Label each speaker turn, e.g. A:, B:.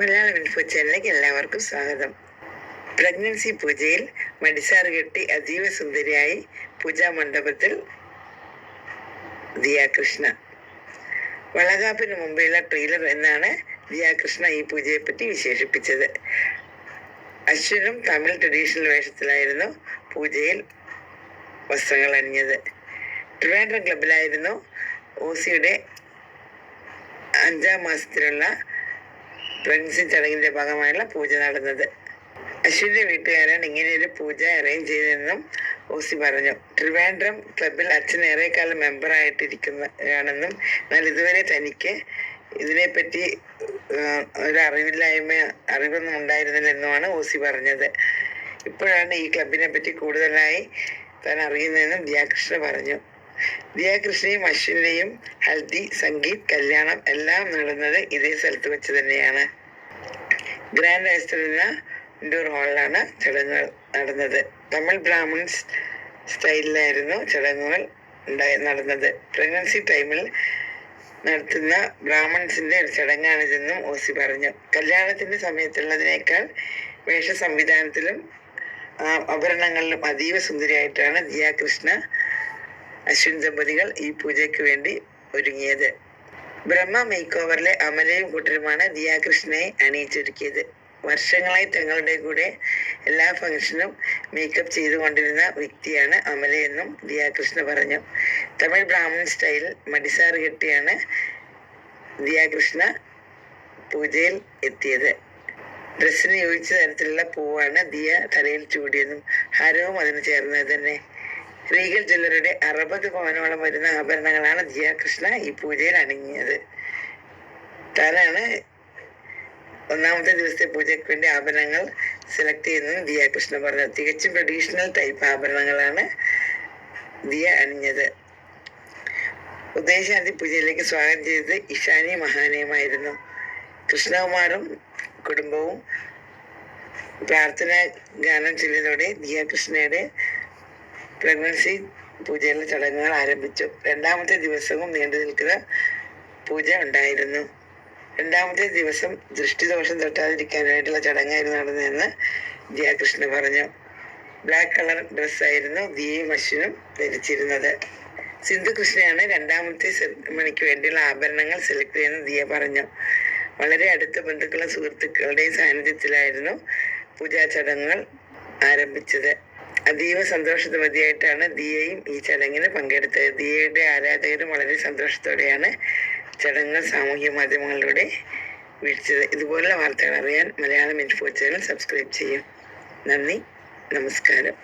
A: Malayalam info ചാനലിലേക്ക് എല്ലാവർക്കും സ്വാഗതം. പ്രഗ്നൻസി പൂജയിൽ മടിസാറ് കെട്ടി അതീവ സുന്ദരിയായി പൂജാ മണ്ഡപത്തിൽ ദിയാകൃഷ്ണ. വളകാപ്പിന് മുമ്പെയുള്ള ട്രെയിലർ എന്നാണ് ദിയാകൃഷ്ണ ഈ പൂജയെ പറ്റി വിശേഷിപ്പിച്ചത്. അശ്വനും തമിഴ് ട്രഡീഷണൽ വേഷത്തിലായിരുന്നു പൂജയിൽ വസ്ത്രങ്ങൾ അണിഞ്ഞത്. ട്രിവാൻഡ്രം ക്ലബിലായിരുന്നു ഓസിയുടെ അഞ്ചാം മാസത്തിലുള്ള പ്രഗ്നൻസി ചടങ്ങിന്റെ ഭാഗമായുള്ള പൂജ നടന്നത്. അശ്വിന്റെ വീട്ടുകാരാണ് ഒരു പൂജ അറേഞ്ച് ചെയ്തതെന്നും ഓസി പറഞ്ഞു. ട്രിവാൻഡ്രം ക്ലബിൽ അച്ഛൻ ഏറെക്കാലം മെമ്പർ ആയിട്ടിരിക്കുന്നതാണെന്നും എന്നാൽ ഇതുവരെ തനിക്ക് ഇതിനെപ്പറ്റി ഒരു അറിവില്ലായ്മ അറിവൊന്നും ഉണ്ടായിരുന്നില്ലെന്നുമാണ് ഓസി പറഞ്ഞത്. ഇപ്പോഴാണ് ഈ ക്ലബിനെ പറ്റി കൂടുതലായി താൻ അറിയുന്നതെന്നും ദിയാകൃഷ്ണ പറഞ്ഞു. ദിയാകൃഷ്ണയും അശ്വിനെയും ഹൽദി സംഗീത് കല്യാണം എല്ലാം നടന്നത് ഇതേ സ്ഥലത്ത് വെച്ച് തന്നെയാണ്. ഗ്രാൻഡ് ആസ്റ്റർ എന്ന ഇൻഡോർ ഹാളിലാണ് ചടങ്ങുകൾ നടന്നത്. തമിഴ് ബ്രാഹ്മിൺസ് സ്റ്റൈലിലായിരുന്നു ചടങ്ങുകൾ ഉണ്ടായി നടന്നത്. പ്രഗ്നൻസി ടൈമിൽ നടത്തുന്ന ബ്രാഹ്മൺസിന്റെ ഒരു ചടങ്ങാണിതെന്നും ഓസി പറഞ്ഞു. കല്യാണത്തിന്റെ സമയത്തുള്ളതിനേക്കാൾ വേഷ സംവിധാനത്തിലും ആഭരണങ്ങളിലും അതീവ സുന്ദരിയായിട്ടാണ് ദിയാകൃഷ്ണ അശ്വിൻ ദമ്പതികൾ ഈ പൂജയ്ക്ക് വേണ്ടി ഒരുങ്ങിയത്. ബ്രഹ്മ മേക്ക് ഓവറിലെ അമലയും കൂട്ടരുമാണ് ദിയാകൃഷ്ണനെ അണിയിച്ചൊരുക്കിയത്. വർഷങ്ങളായി തങ്ങളുടെ കൂടെ എല്ലാ ഫംഗ്ഷനും മേക്കപ്പ് ചെയ്തുകൊണ്ടിരുന്ന വ്യക്തിയാണ് അമലയെന്നും ദിയാകൃഷ്ണ പറഞ്ഞു. തമിഴ് ബ്രാഹ്മൺ സ്റ്റൈൽ മടിസാർ കെട്ടിയാണ് ദിയാകൃഷ്ണ പൂജയിൽ എത്തിയത്. ഡ്രസ്സിന് യോജിച്ച തരത്തിലുള്ള പൂവാണ് ദിയ തലയിൽ ചൂടിയതും. ഹരവും അതിന് ചേർന്നത് തന്നെ. റീഗൽ ജ്വല്ലറിയുടെ അറുപത് പവനോളം വരുന്ന ആഭരണങ്ങളാണ് ജിയാകൃഷ്ണ കൃഷ്ണ ഈ പൂജയിൽ അണിഞ്ഞത്. താനാണ് ഒന്നാമത്തെ ദിവസത്തെ പൂജയ്ക്ക് വേണ്ടി ആഭരണങ്ങൾ സെലക്ട് ചെയ്യുന്നതും ദിയ കൃഷ്ണ പറഞ്ഞു തികച്ചും ട്രഡീഷണൽ ടൈപ്പ് ആഭരണങ്ങളാണ് ദിയ അണിഞ്ഞത്. ഉദയശാന്തി പൂജയിലേക്ക് സ്വാഗതം ചെയ്തത് ഇഷാനി മഹാനയുമായിരുന്നു. കൃഷ്ണകുമാറും കുടുംബവും പ്രാർത്ഥന ഗാനം ചൊല്ലിയതോടെ ദിയ കൃഷ്ണയുടെ പ്രഗ്നൻസി പൂജയിലെ ചടങ്ങുകൾ ആരംഭിച്ചു. രണ്ടാമത്തെ ദിവസവും നീണ്ടു നിൽക്കുന്ന പൂജ ഉണ്ടായിരുന്നു. രണ്ടാമത്തെ ദിവസം ദൃഷ്ടിദോഷം തട്ടാതിരിക്കാനായിട്ടുള്ള ചടങ്ങായിരുന്നു നടന്നതെന്ന് ദിയാകൃഷ്ണ പറഞ്ഞു. ബ്ലാക്ക് കളർ ഡ്രസ്സായിരുന്നു ദിയയും അശ്വിനും ധരിച്ചിരുന്നത്. സിന്ധു കൃഷ്ണയാണ് രണ്ടാമത്തെ മണിക്ക് വേണ്ടിയുള്ള ആഭരണങ്ങൾ സെലക്ട് ചെയ്യുന്ന ദിയ പറഞ്ഞു. വളരെ അടുത്ത ബന്ധുക്കളും സുഹൃത്തുക്കളുടെയും സാന്നിധ്യത്തിലായിരുന്നു പൂജാ ചടങ്ങുകൾ ആരംഭിച്ചത്. അതീവ സന്തോഷവതിയായിട്ടാണ് ദിയയും ഈ ചടങ്ങിന് പങ്കെടുത്തത്. ദിയയുടെ ആരാധകരും വളരെ സന്തോഷത്തോടെയാണ് ചടങ്ങുകൾ സാമൂഹ്യ മാധ്യമങ്ങളിലൂടെ വീഴ്ചത് ഇതുപോലുള്ള വാർത്തകൾ അറിയാൻ മലയാളം ഇൻഫോ ചാനൽ സബ്സ്ക്രൈബ് ചെയ്യും. നന്ദി. നമസ്കാരം.